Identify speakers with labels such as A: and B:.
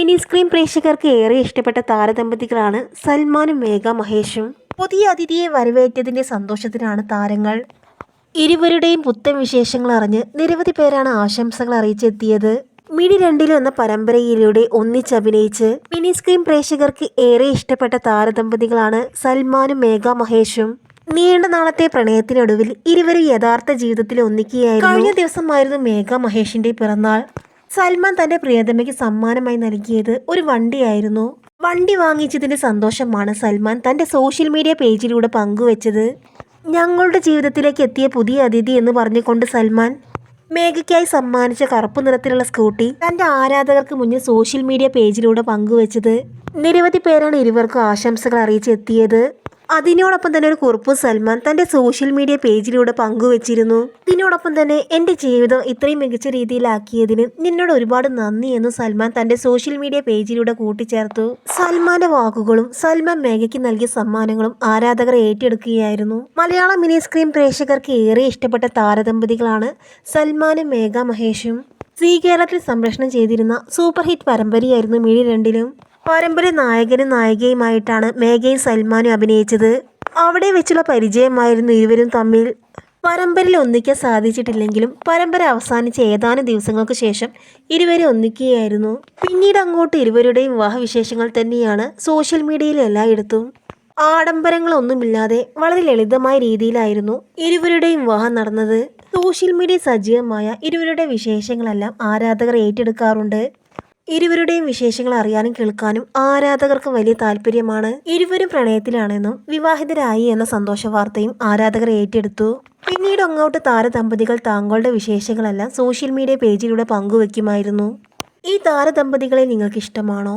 A: Mini screen പ്രേക്ഷകർക്ക് ഏറെ ഇഷ്ടപ്പെട്ട താരദമ്പതികളാണ് സൽമാനും മേഘ മഹേഷും. പുതിയ അതിഥിയെ വരവേറ്റതിന്റെ സന്തോഷത്തിലാണ് താരങ്ങൾ. ഇരുവരുടെയും പുത്തൻ വിശേഷങ്ങൾ അറിഞ്ഞ് നിരവധി പേരാണ് ആശംസകൾ അറിയിച്ചെത്തിയത്. മിനി രണ്ടിലും എന്ന പരമ്പരയിലൂടെ ഒന്നിച്ചഭിനയിച്ച് മിനി സ്ക്രീൻ പ്രേക്ഷകർക്ക് ഏറെ ഇഷ്ടപ്പെട്ട താരദമ്പതികളാണ് സൽമാനും മേഘ മഹേഷും. നീണ്ട നാളത്തെ പ്രണയത്തിനൊടുവിൽ ഇരുവരും യഥാർത്ഥ ജീവിതത്തിൽ ഒന്നിക്കുകയായിരുന്നു. കഴിഞ്ഞ ദിവസമായിരുന്നു മേഘ മഹേഷിന്റെ പിറന്നാൾ. സൽമാൻ തന്റെ പ്രിയതമയ്ക്ക് സമ്മാനമായി നൽകിയത് ഒരു വണ്ടിയായിരുന്നു. വണ്ടി വാങ്ങിച്ചതിന്റെ സന്തോഷമാണ് സൽമാൻ തന്റെ സോഷ്യൽ മീഡിയ പേജിലൂടെ പങ്കുവച്ചത്. ഞങ്ങളുടെ ജീവിതത്തിലേക്ക് എത്തിയ പുതിയ അതിഥി എന്ന് പറഞ്ഞുകൊണ്ട് സൽമാൻ മേഘയ്ക്കായി സമ്മാനിച്ച കറുപ്പ് നിറത്തിലുള്ള സ്കൂട്ടി തന്റെ ആരാധകർക്ക് മുന്നിൽ സോഷ്യൽ മീഡിയ പേജിലൂടെ പങ്കുവച്ചത്. നിരവധി പേരാണ് ഇരുവർക്കും ആശംസകൾ അറിയിച്ചെത്തിയത് അതിനോടൊപ്പം തന്നെ ഒരു കുറിപ്പ് സൽമാൻ തന്റെ സോഷ്യൽ മീഡിയ പേജിലൂടെ പങ്കുവച്ചിരുന്നു. ഇതിനോടൊപ്പം തന്നെ എന്റെ ജീവിതം ഇത്രയും മികച്ച രീതിയിലാക്കിയതിന് നിന്നോട് ഒരുപാട് നന്ദി എന്ന് സൽമാൻ തന്റെ സോഷ്യൽ മീഡിയ പേജിലൂടെ കൂട്ടിച്ചേർത്തു. സൽമാന്റെ വാക്കുകളും സൽമാൻ മേഘയ്ക്ക് നൽകിയ സമ്മാനങ്ങളും ആരാധകർ ഏറ്റെടുക്കുകയായിരുന്നു. മലയാള മിനി സ്ക്രീൻ പ്രേക്ഷകർക്ക് ഏറെ ഇഷ്ടപ്പെട്ട താരദമ്പതികളാണ് സൽമാനും മേഘ മഹേഷും. സി കേരളത്തിൽ സംപ്രേഷണം ചെയ്തിരുന്ന സൂപ്പർ ഹിറ്റ് പരമ്പരയായിരുന്നു മിഴി രണ്ടിലും. പരമ്പര നായകനും നായികയുമായിട്ടാണ് മേഘയും സൽമാനും അഭിനയിച്ചത്. അവിടെ വെച്ചുള്ള പരിചയമായിരുന്നു ഇരുവരും തമ്മിൽ. പരമ്പരയിൽ ഒന്നിക്കാൻ സാധിച്ചിട്ടില്ലെങ്കിലും പരമ്പര അവസാനിച്ച ഏതാനും ദിവസങ്ങൾക്ക് ശേഷം ഇരുവരെ ഒന്നിക്കുകയായിരുന്നു. പിന്നീട് അങ്ങോട്ട് ഇരുവരുടെയും വിവാഹ വിശേഷങ്ങൾ തന്നെയാണ് സോഷ്യൽ മീഡിയയിൽ എല്ലായിടത്തും. ആഡംബരങ്ങളൊന്നുമില്ലാതെ വളരെ ലളിതമായ രീതിയിലായിരുന്നു ഇരുവരുടെയും വിവാഹം നടന്നത്. സോഷ്യൽ മീഡിയ സജീവമായ ഇരുവരുടെ വിശേഷങ്ങളെല്ലാം ആരാധകർ ഏറ്റെടുക്കാറുണ്ട്. ഇരുവരുടെയും വിശേഷങ്ങൾ അറിയാനും കേൾക്കാനും ആരാധകർക്ക് വലിയ താല്പര്യമാണ്. ഇരുവരും പ്രണയത്തിലാണെന്നും വിവാഹിതരായി എന്ന സന്തോഷ വാർത്തയും ആരാധകർ ഏറ്റെടുത്തു. പിന്നീട് അങ്ങോട്ട് താരദമ്പതികൾ താങ്കളുടെ വിശേഷങ്ങളെല്ലാം സോഷ്യൽ മീഡിയ പേജിലൂടെ പങ്കുവെക്കുമായിരുന്നു. ഈ താരദമ്പതികളെ നിങ്ങൾക്ക് ഇഷ്ടമാണോ